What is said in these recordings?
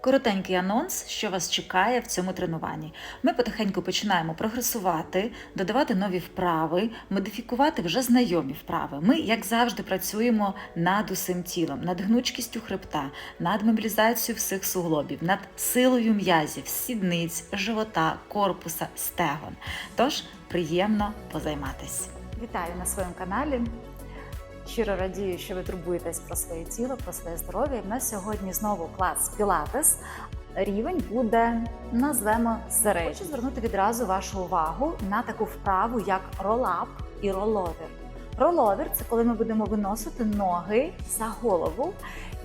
Коротенький анонс, що вас чекає в цьому тренуванні. Ми потихеньку починаємо прогресувати, додавати нові вправи, модифікувати вже знайомі вправи. Ми, як завжди, працюємо над усім тілом, над гнучкістю хребта, над мобілізацією всіх суглобів, над силою м'язів, сідниць, живота, корпуса, стегон. Тож приємно позайматись. Вітаю на своєму каналі. Щиро радію, що ви турбуєтесь про своє тіло, про своє здоров'я. У нас сьогодні знову клас Пілатес. Рівень буде, назвемо середній. Хочу звернути відразу вашу увагу на таку вправу, як ролап і роловер. Роловер це коли ми будемо виносити ноги за голову.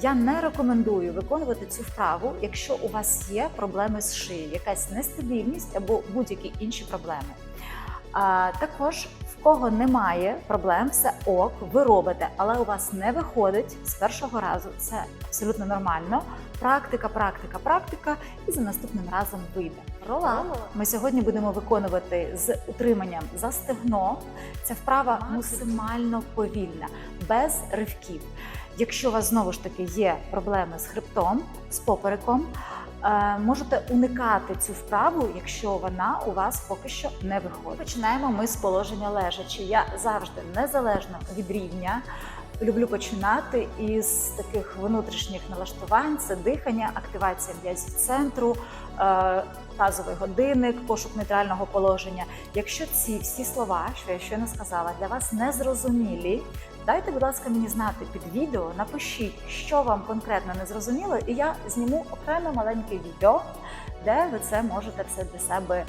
Я не рекомендую виконувати цю вправу, якщо у вас є проблеми з шиєю, якась нестабільність або будь-які інші проблеми. А, також кого немає проблем, все ок, ви робите, але у вас не виходить з першого разу. Це абсолютно нормально. Практика, практика, практика, і за наступним разом вийде. Рола ми сьогодні будемо виконувати з утриманням за стегно. Ця вправа максимально повільна, без ривків. Якщо у вас знову ж таки є проблеми з хребтом, з попереком, можете уникати цю вправу, якщо вона у вас поки що не виходить. Починаємо ми з положення лежачи. Я завжди незалежно від рівня. Люблю починати із таких внутрішніх налаштувань: це дихання, активація м'язів центру, е, тазовий годинник, пошук нейтрального положення. Якщо ці всі слова, що я щойно сказала, для вас не зрозумілі, дайте, будь ласка, мені знати під відео, напишіть, що вам конкретно не зрозуміло, і я зніму окремо маленьке відео, де ви це можете все для себе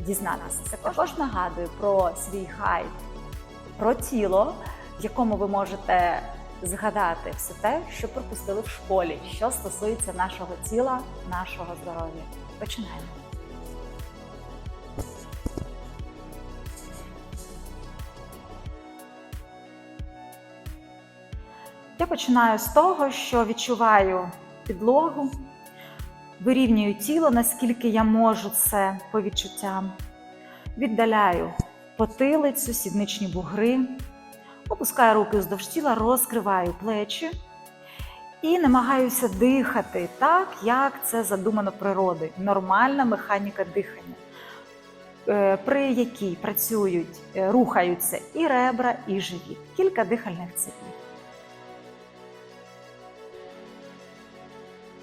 дізнатися. Також нагадую про свій хайп, про тіло в якому ви можете згадати все те, що пропустили в школі, що стосується нашого тіла, нашого здоров'я. Починаємо. Я починаю з того, що відчуваю підлогу, вирівнюю тіло, наскільки я можу це по відчуттям. Віддаляю потилицю, сідничні бугри, Опускаю руки вздовж тіла, розкриваю плечі і намагаюся дихати так, як це задумано природою. Нормальна механіка дихання, е, при якій працюють, е, рухаються і ребра, і живіт. Кілька дихальних циклів.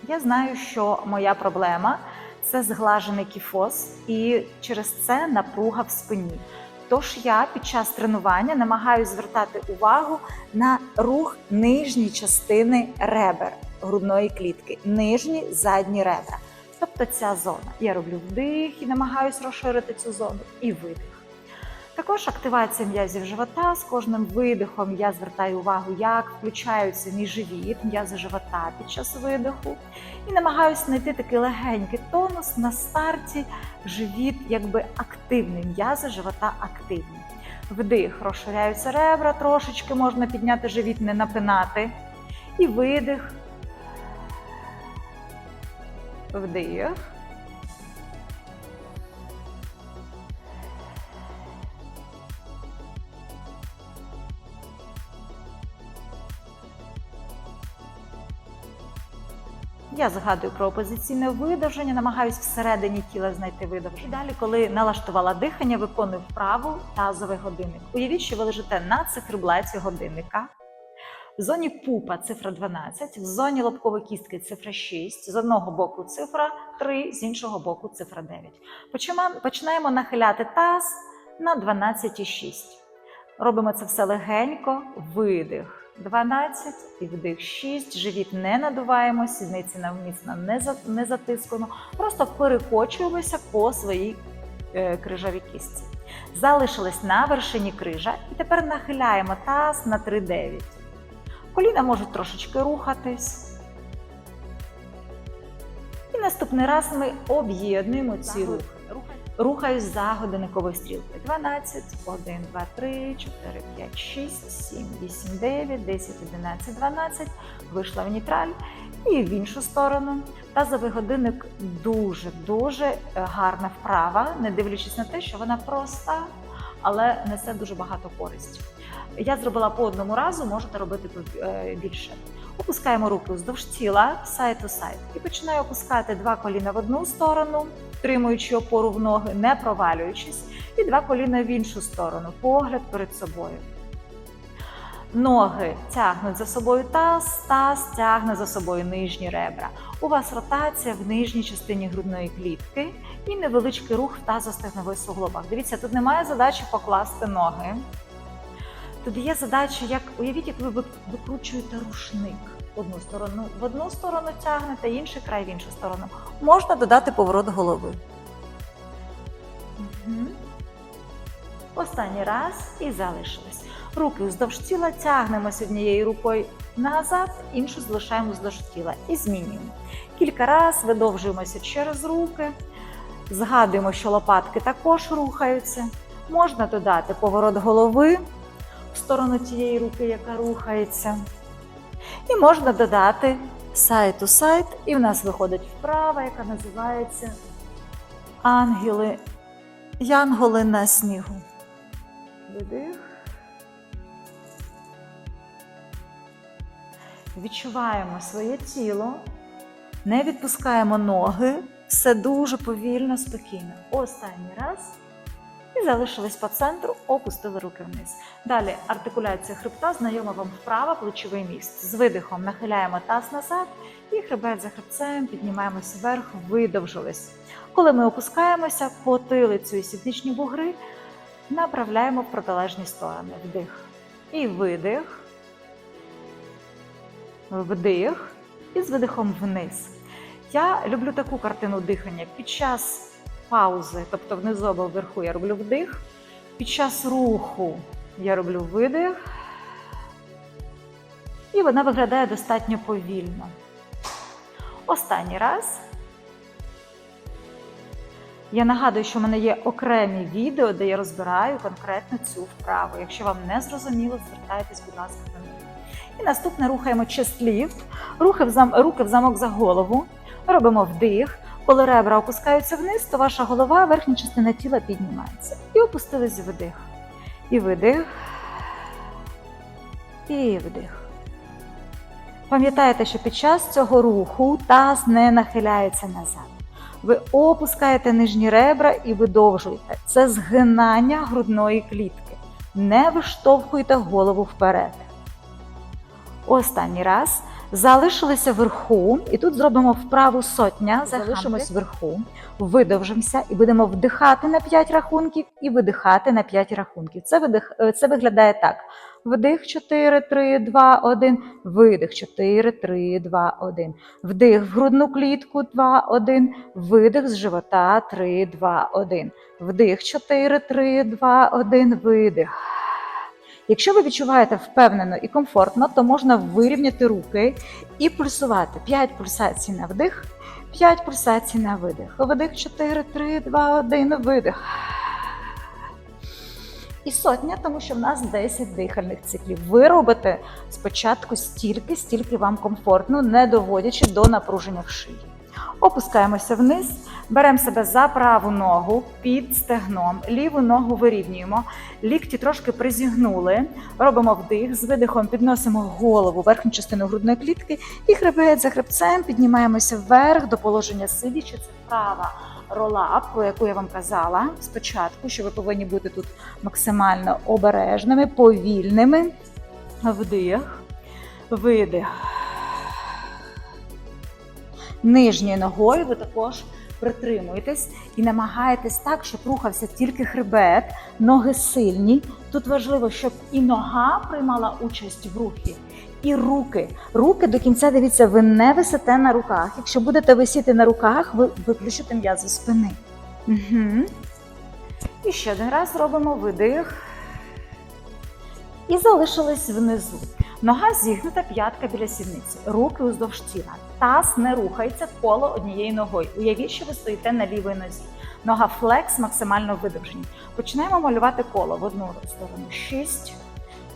Я знаю, що моя проблема це зглажений кіфоз, і через це напруга в спині. Тож я під час тренування намагаюся звертати увагу на рух нижньої частини ребер грудної клітки, нижні задні ребра. Тобто ця зона. Я роблю вдих і намагаюся розширити цю зону і видих. Також активація м'язів живота. З кожним видихом я звертаю увагу, як включаються мій живіт, м'язи живота під час видиху. І намагаюся знайти такий легенький тонус на старті. Живіт якби активний, м'язи живота активні. Вдих, розширяються ребра, трошечки можна підняти живіт, не напинати. І видих. Вдих. Я згадую про опозиційне видовження, намагаюся всередині тіла знайти видовження. Далі, коли налаштувала дихання, виконую вправу тазовий годинник. Уявіть, що ви лежите на циферблаті годинника. В зоні пупа цифра 12, в зоні лобкової кістки цифра 6, з одного боку цифра 3, з іншого боку цифра 9. Починаємо нахиляти таз на 12,6. Робимо це все легенько, видих. 12 і вдих 6. Живіт не надуваємо, сідниці навмісно не не затискуємо. Просто перекочуємося по своїй е, крижовій кістці. Залишились на вершині крижа, і тепер нахиляємо таз на 3,9. Коліна можуть трошечки рухатись. І наступний раз ми об'єднуємо ці рухи. Рухаюсь за годинниковою стрілкою. 12, 1, 2, 3, 4, 5, 6, 7, 8, 9, 10, 11, 12. Вийшла в нейтраль і в іншу сторону. Тазовий годинник дуже-дуже гарна вправа, не дивлячись на те, що вона проста, але несе дуже багато користі. Я зробила по одному разу, можете робити більше. Опускаємо руки вздовж тіла, side to side. І починаю опускати два коліна в одну сторону, втримуючи опору в ноги, не провалюючись, і два коліна в іншу сторону, погляд перед собою. Ноги тягнуть за собою таз, таз тягне за собою нижні ребра. У вас ротація в нижній частині грудної клітки і невеличкий рух в тазостегнових суглобах. Дивіться, тут немає задачі покласти ноги. Тут є задача, як уявіть, як ви ви- викручуєте рушник. Одну сторону в одну сторону тягнете, інший край в іншу сторону. Можна додати поворот голови. Мгм. Останній раз і залишились. Руки вздовж тіла тягнемося однією рукою назад, іншу залишаємо вздовж тіла і змінюємо. Кілька разів видовжуємося через руки, згадуємо, що лопатки також рухаються. Можна додати поворот голови в сторону тієї руки, яка рухається. І можна додати side to side, і в нас виходить вправа, яка називається ангели, янголи на снігу. Видих. Відчуваємо своє тіло, не відпускаємо ноги, все дуже повільно, спокійно. Останній раз. І залишились по центру, опустили руки вниз. Далі артикуляція хребта, знайома вам вправа, плечовий міст. З видихом нахиляємо таз назад і хребет за хребцем, піднімаємося вверх, видовжились. Коли ми опускаємося, потилицю і сідничні бугри направляємо в протилежні сторони. Вдих. І видих. Вдих. І з видихом вниз. Я люблю таку картину дихання. Під час паузи, тобто внизу або вверху, я роблю вдих. Під час руху я роблю видих. І вона виглядає достатньо повільно. Останній раз. Я нагадую, що в мене є окремі відео, де я розбираю конкретно цю вправу. Якщо вам не зрозуміло, звертайтесь, будь ласка, до мене. І наступне рухаємо в зам... руки в замок за голову. Робимо вдих. Коли ребра опускаються вниз, то ваша голова, верхня частина тіла піднімається. І опустились вдих. І видих. І вдих. Пам'ятаєте, що під час цього руху таз не нахиляється назад. Ви опускаєте нижні ребра і видовжуєте. Це згинання грудної клітки. Не виштовхуйте голову вперед. Останній раз. Залишилися вверху, і тут зробимо вправу сотня. Залишимось вверху, видовжимося і будемо вдихати на 5 рахунків і видихати на 5 рахунків. Це, видих, е, це виглядає так: вдих 4, 3, 2, 1, видих 4, 3, 2, 1. Вдих в грудну клітку 2, 1, видих з живота 3, 2, 1. Вдих 4, 3, 2, 1, видих. Якщо ви відчуваєте впевнено і комфортно, то можна вирівняти руки і пульсувати 5 пульсацій на вдих, 5 пульсацій на видих. Вдих 4, 3, 2, 1, видих. І сотня, тому що в нас 10 дихальних циклів. Ви робите спочатку стільки, стільки вам комфортно, не доводячи до напруження в шиї. Опускаємося вниз, беремо себе за праву ногу під стегном, ліву ногу вирівнюємо, лікті трошки призігнули, робимо вдих, з видихом підносимо голову, верхню частину грудної клітки і хребет за хребцем піднімаємося вверх до положення сидячи. Це вправа ролап, про яку я вам казала спочатку, що ви повинні бути тут максимально обережними, повільними. Вдих, видих. Нижньою ногою ви також притримуєтесь і намагаєтесь так, щоб рухався тільки хребет, ноги сильні. Тут важливо, щоб і нога приймала участь в рухі, і руки. Руки до кінця дивіться, ви не висите на руках. Якщо будете висіти на руках, ви виключите м'язи спини. Угу. І ще один раз робимо видих. І залишились внизу. Нога зігнута, п'ятка біля сідниці, руки уздовж тіла. Таз не рухається коло однією ногою. Уявіть, що ви стоїте на лівій нозі. Нога флекс максимально видовжені. Починаємо малювати коло в одну сторону. Шість.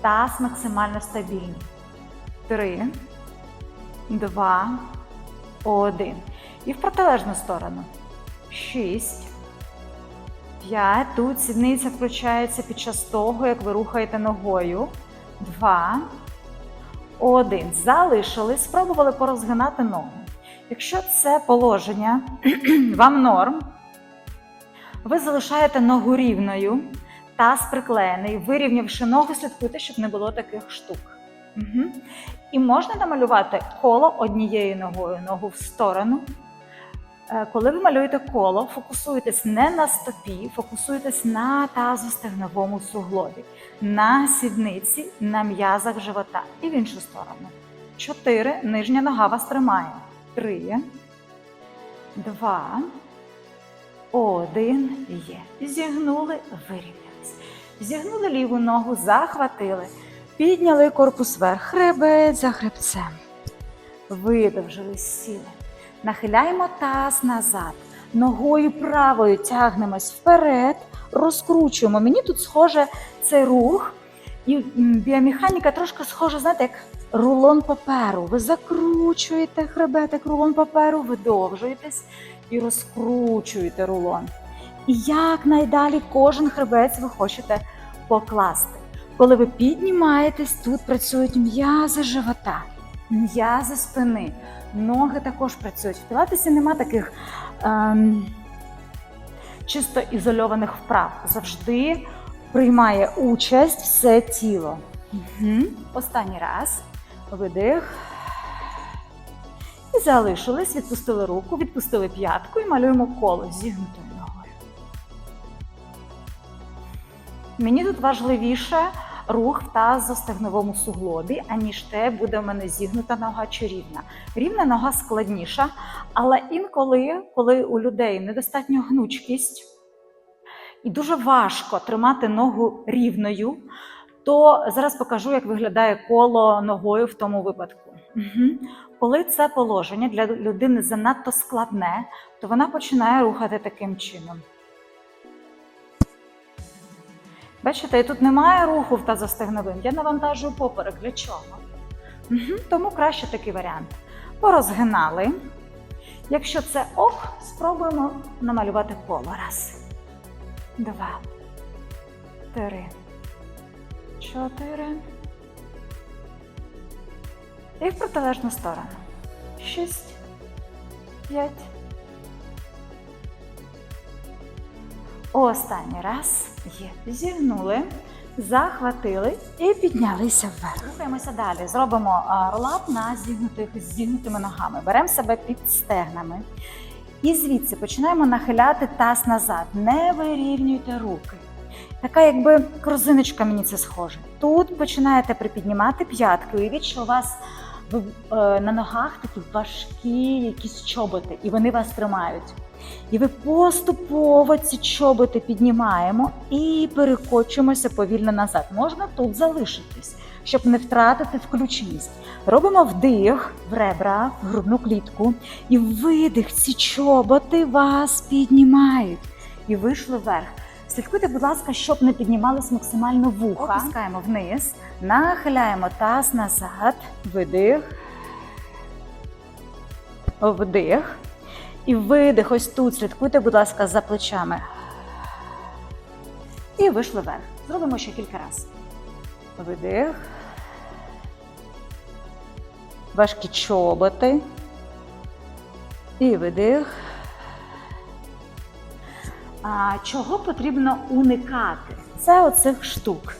Таз максимально стабільний. Три, два, один. І в протилежну сторону. Шість. П'ять. Тут сідниця включається під час того, як ви рухаєте ногою. Два. Один. Залишили, спробували порозгинати ногу. Якщо це положення вам норм, ви залишаєте ногу рівною, таз приклеєний, вирівнявши ногу, слідкуйте, щоб не було таких штук. Угу. І можна намалювати коло однією ногою, ногу в сторону. Е, Коли ви малюєте коло, фокусуєтесь не на стопі, фокусуєтесь на тазостегновому суглобі, на сідниці, на м'язах живота і в іншу сторону. Чотири. Нижня нога вас тримає. Три, два, один. Є. Зігнули, вирівнялись. Зігнули ліву ногу, захватили. Підняли корпус вверх, хребет за хребцем. Видовжили, сіли. Нахиляємо таз назад. Ногою правою тягнемось вперед, розкручуємо. Мені тут схоже цей рух, і біомеханіка трошки схожа, знаєте, як рулон паперу. Ви закручуєте хребетик, рулон паперу, видовжуєтесь і розкручуєте рулон. І як найдалі кожен хребець ви хочете покласти. Коли ви піднімаєтесь, тут працюють м'язи живота, м'язи спини, ноги також працюють. В пілатесі нема таких ем, чисто ізольованих вправ. Завжди приймає участь все тіло. Угу. Останній раз. Видих. І залишились, відпустили руку, відпустили п'ятку і малюємо коло зігнутою ногою. Мені тут важливіше рух в тазостегновому суглобі, аніж те, буде в мене зігнута нога чи рівна. Рівна нога складніша, але інколи, коли у людей недостатньо гнучкість і дуже важко тримати ногу рівною, то зараз покажу, як виглядає коло ногою в тому випадку. Угу. Коли це положення для людини занадто складне, то вона починає рухати таким чином. Бачите, і тут немає руху в тазостегновим. Я навантажую поперек. Для чого? Угу. Тому краще такий варіант. Порозгинали. Якщо це ок, спробуємо намалювати коло. Раз, два, три, чотири. І в протилежну сторону. Шість, п'ять. Останній раз є. Зігнули, захватили і піднялися вверх. Рухаємося далі. Зробимо ролап на зігнутих зігнутими ногами. Беремо себе під стегнами. І звідси починаємо нахиляти таз назад. Не вирівнюйте руки. Така, якби корзиночка мені це схоже. Тут починаєте припіднімати п'ятки. Уявіть, що у вас е, на ногах такі важкі якісь чоботи, і вони вас тримають. І ви поступово ці чоботи піднімаємо і перекочуємося повільно назад. Можна тут залишитись, щоб не втратити включеність. Робимо вдих в ребра, в грудну клітку, і видих. Ці чоботи вас піднімають. І вийшли вверх. Слідкуйте, будь ласка, щоб не піднімались максимально вуха. Опускаємо вниз, нахиляємо таз назад, видих, вдих. І видих ось тут. Слідкуйте, будь ласка, за плечами. І вийшли вверх. Зробимо ще кілька разів. Видих. Важкі чоботи. І видих. А, чого потрібно уникати? Це оцих штук.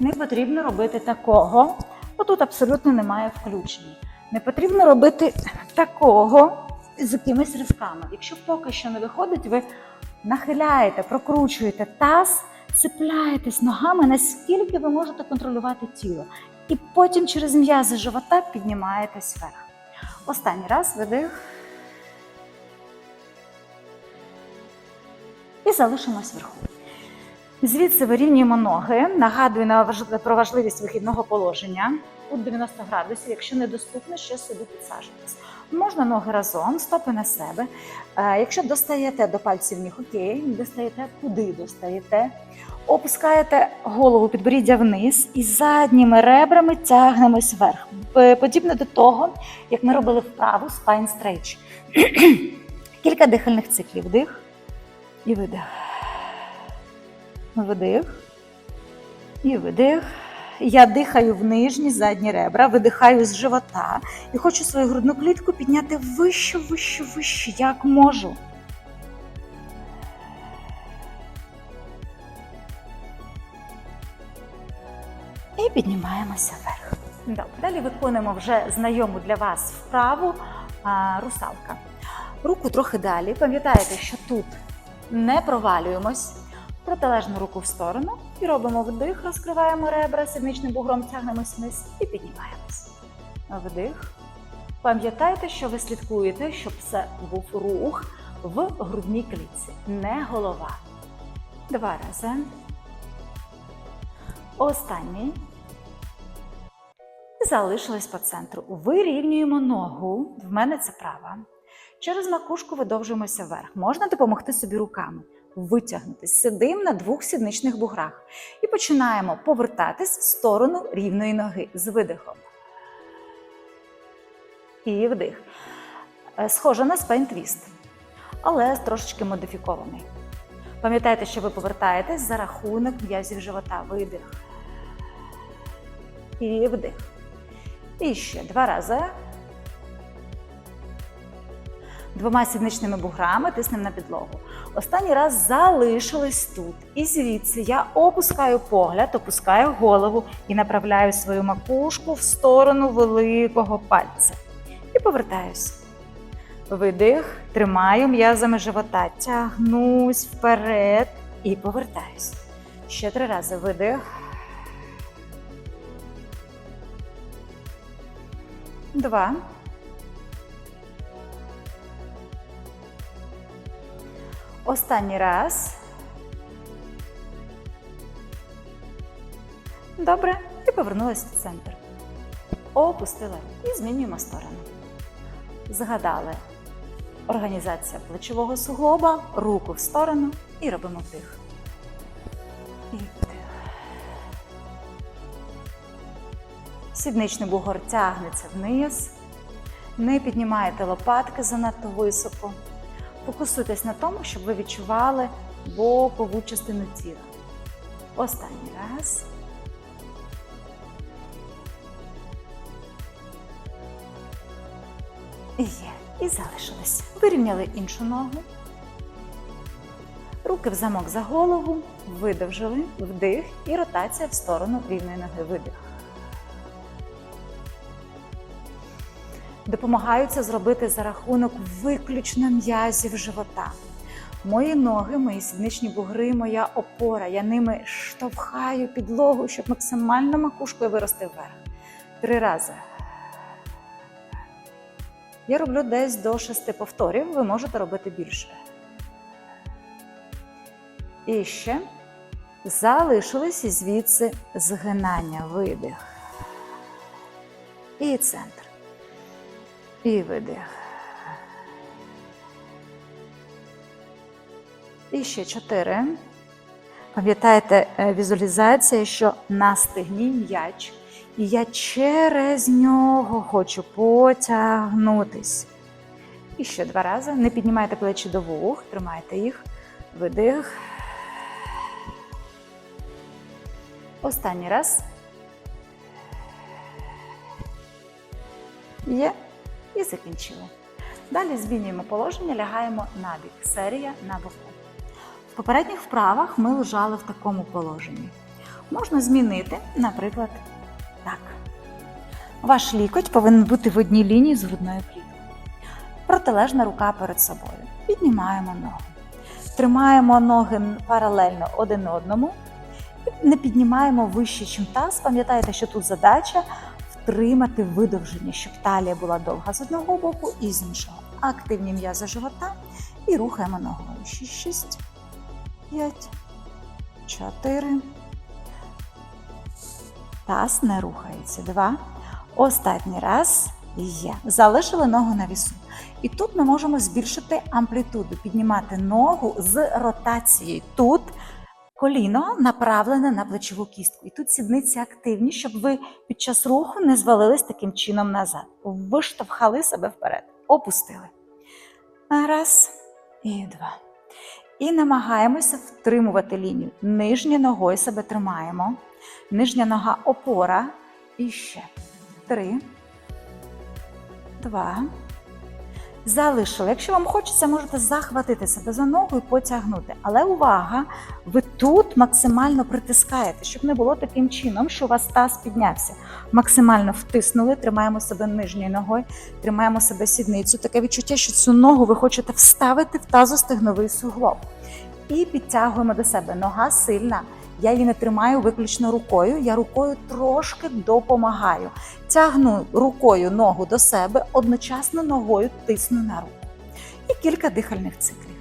Не потрібно робити такого, бо тут абсолютно немає включення. Не потрібно робити такого з якимись ривками. Якщо поки що не виходить, ви нахиляєте, прокручуєте таз, цепляєтесь ногами, наскільки ви можете контролювати тіло. І потім через м'язи живота піднімаєтесь вверх. Останній раз видих. І залишимось вверху. Звідси вирівнюємо ноги. Нагадую про важливість вихідного положення. Тут 90 градусів, якщо недоступно, ще сюди підсаджуйтесь. Можна ноги разом, стопи на себе. Е, Якщо достаєте до пальців ніг, окей, достаєте, куди достаєте. Опускаєте голову підборіддя вниз і задніми ребрами тягнемось вверх. Подібно до того, як ми робили вправу spine stretch. Кілька дихальних циклів. Вдих і видих. Вдих. І видих. Я дихаю в нижні задні ребра, видихаю з живота і хочу свою грудну клітку підняти вище, вище, вище, як можу. І піднімаємося вверх. Добре, далі виконуємо вже знайому для вас вправу а, русалка. Руку трохи далі. Пам'ятаєте, що тут не провалюємось. Протилежну руку в сторону і робимо вдих, розкриваємо ребра, сідничним бугром тягнемось вниз і піднімаємось. Вдих. Пам'ятайте, що ви слідкуєте, щоб це був рух в грудній клітці, не голова. Два рази. Останній. Залишились по центру. Вирівнюємо ногу. В мене це права. Через макушку видовжуємося вверх. Можна допомогти собі руками. Витягнутись. Сидимо на двох сідничних буграх. І починаємо повертатись в сторону рівної ноги з видихом. І вдих. Е, Схоже на спайн-твіст, але трошечки модифікований. Пам'ятайте, що ви повертаєтесь за рахунок м'язів живота. Видих. І вдих. І ще два рази. Двома сідничними буграми тиснемо на підлогу. Останній раз залишились тут. І звідси я опускаю погляд, опускаю голову і направляю свою макушку в сторону великого пальця. І повертаюсь. Видих, тримаю м'язами живота, тягнусь вперед і повертаюсь. Ще три рази видих. Два. Останній раз. Добре. І повернулась в центр. Опустила і змінюємо сторону. Згадали організація плечового суглоба, руку в сторону і робимо вдих. І вдих. Сідничний бугор тягнеться вниз. Не піднімаєте лопатки занадто високо. Фокусуйтесь на тому, щоб ви відчували бокову частину тіла. Останній раз. Є. І залишились. Вирівняли іншу ногу. Руки в замок за голову, видовжили, вдих і ротація в сторону рівної ноги. Видих. Допомагаю це зробити за рахунок виключно м'язів живота. Мої ноги, мої сідничні бугри, моя опора. Я ними штовхаю підлогу, щоб максимально макушкою вирости вверх. Три рази. Я роблю десь до шести повторів, ви можете робити більше. І ще залишились і звідси згинання, видих. І центр. І видих. І ще чотири. Пам'ятаєте е, візуалізація, що на стегні м'яч, і я через нього хочу потягнутись. І ще два рази. Не піднімайте плечі до вух, тримайте їх. Видих. Останній раз. Є. І закінчили. Далі змінюємо положення, лягаємо на бік. Серія на боку. В попередніх вправах ми лежали в такому положенні. Можна змінити, наприклад, так. Ваш лікоть повинен бути в одній лінії з грудною кліткою. Протилежна рука перед собою. Піднімаємо ногу. Тримаємо ноги паралельно один одному. І не піднімаємо вище, ніж таз. Пам'ятайте, що тут задача втримати видовження, щоб талія була довга з одного боку і з іншого. Активні м'язи живота і рухаємо ногою. 6, 6, 5, 4. Таз не рухається. Два. Останній раз є. Залишили ногу на вісу. І тут ми можемо збільшити амплітуду, піднімати ногу з ротацією. Тут коліно направлене на плечову кістку. І тут сідниці активні, щоб ви під час руху не звалились таким чином назад. Виштовхали себе вперед. Опустили. Раз і два. І намагаємося втримувати лінію. Нижньою ногою себе тримаємо. Нижня нога опора. І ще. Три. Два. Залишили. Якщо вам хочеться, можете захватити себе за ногу і потягнути. Але увага! Ви тут максимально притискаєте, щоб не було таким чином, що у вас таз піднявся. Максимально втиснули, тримаємо себе нижньою ногою, тримаємо себе сідницю. Таке відчуття, що цю ногу ви хочете вставити в тазостегновий суглоб. І підтягуємо до себе. Нога сильна. Я її не тримаю виключно рукою. Я рукою трошки допомагаю. Тягну рукою ногу до себе, одночасно ногою тисну на руку. І кілька дихальних циклів.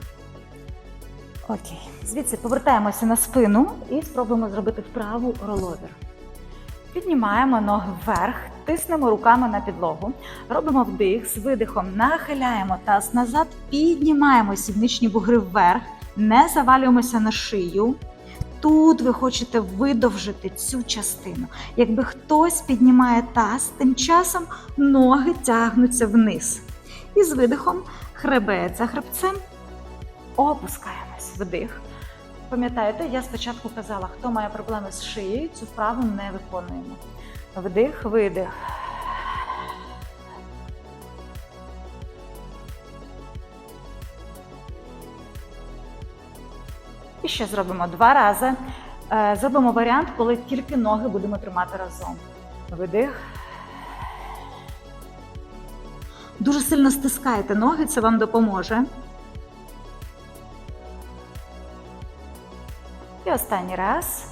Окей. Звідси повертаємося на спину і спробуємо зробити вправу роловер. Піднімаємо ноги вверх, тиснемо руками на підлогу, робимо вдих з видихом, нахиляємо таз назад, піднімаємо сідничні бугри вверх, не завалюємося на шию. Тут ви хочете видовжити цю частину. Якби хтось піднімає таз, тим часом ноги тягнуться вниз. І з видихом хребет за хребцем опускаємось. Вдих. Пам'ятаєте, я спочатку казала, хто має проблеми з шиєю, цю вправу не виконуємо. Вдих, видих. І ще зробимо два рази. Е, Зробимо варіант, коли тільки ноги будемо тримати разом. Видих. Дуже сильно стискайте ноги, це вам допоможе. І останній раз.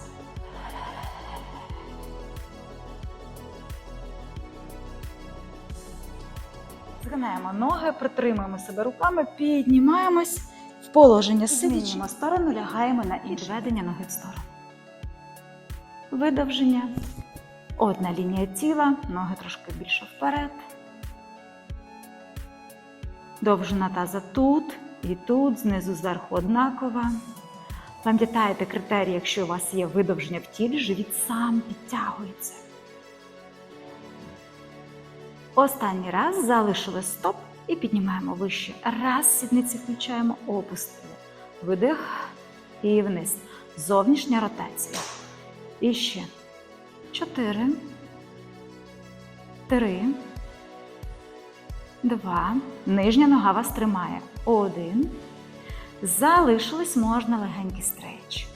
Згинаємо ноги, притримуємо себе руками, піднімаємось положення сидячи. Змінюємо сторону, лягаємо на відведення ноги в сторону. Видовження. Одна лінія тіла, ноги трошки більше вперед. Довжина таза тут і тут, знизу зверху однакова. Пам'ятаєте критерії, якщо у вас є видовження в тілі, живіт сам підтягується. Останній раз залишили стоп і піднімаємо вище. Раз, сідниці включаємо, опустили. Видих і вниз. Зовнішня ротація. І ще. Чотири. Три. Два. Нижня нога вас тримає. Один. Залишились можна легенький стрейч.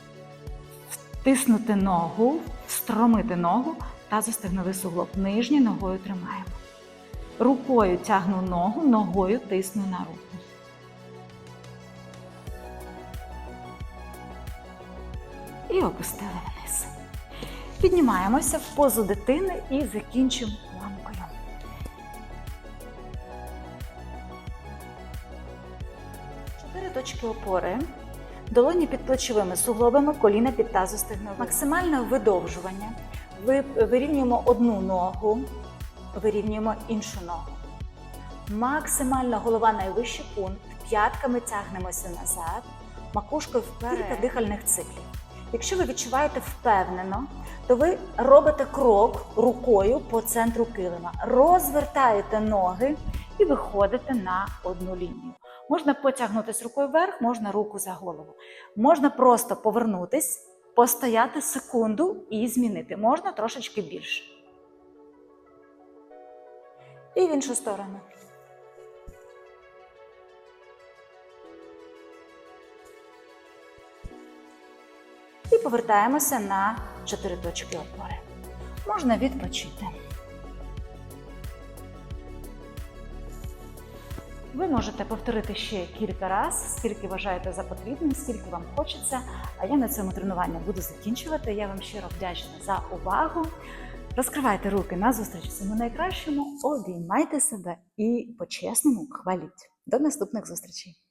Втиснути ногу, встромити ногу та застегновий суглоб. Нижньою ногою тримаємо. Рукою тягну ногу, ногою тисну на руку. І опустили вниз. Піднімаємося в позу дитини і закінчимо ламкою. Чотири точки опори. Долоні під плечовими суглобами, коліна під тазостегновим. Максимальне видовжування. Ви- Вирівнюємо одну ногу, вирівнюємо іншу ногу. Максимально голова найвищий пункт. П'ятками тягнемося назад, макушкою вперед. Кілька дихальних циклів. Якщо ви відчуваєте впевнено, то ви робите крок рукою по центру килима, розвертаєте ноги і виходите на одну лінію. Можна потягнутися рукою вверх, можна руку за голову. Можна просто повернутись, постояти секунду і змінити. Можна трошечки більше. І в іншу сторону. І повертаємося на чотири точки опори. Можна відпочити. Ви можете повторити ще кілька разів, скільки вважаєте за потрібним, скільки вам хочеться. А я на цьому тренуванні буду закінчувати. Я вам щиро вдячна за увагу. Розкривайте руки на зустріч всьому найкращому, обіймайте себе і по-чесному хваліть. До наступних зустрічей!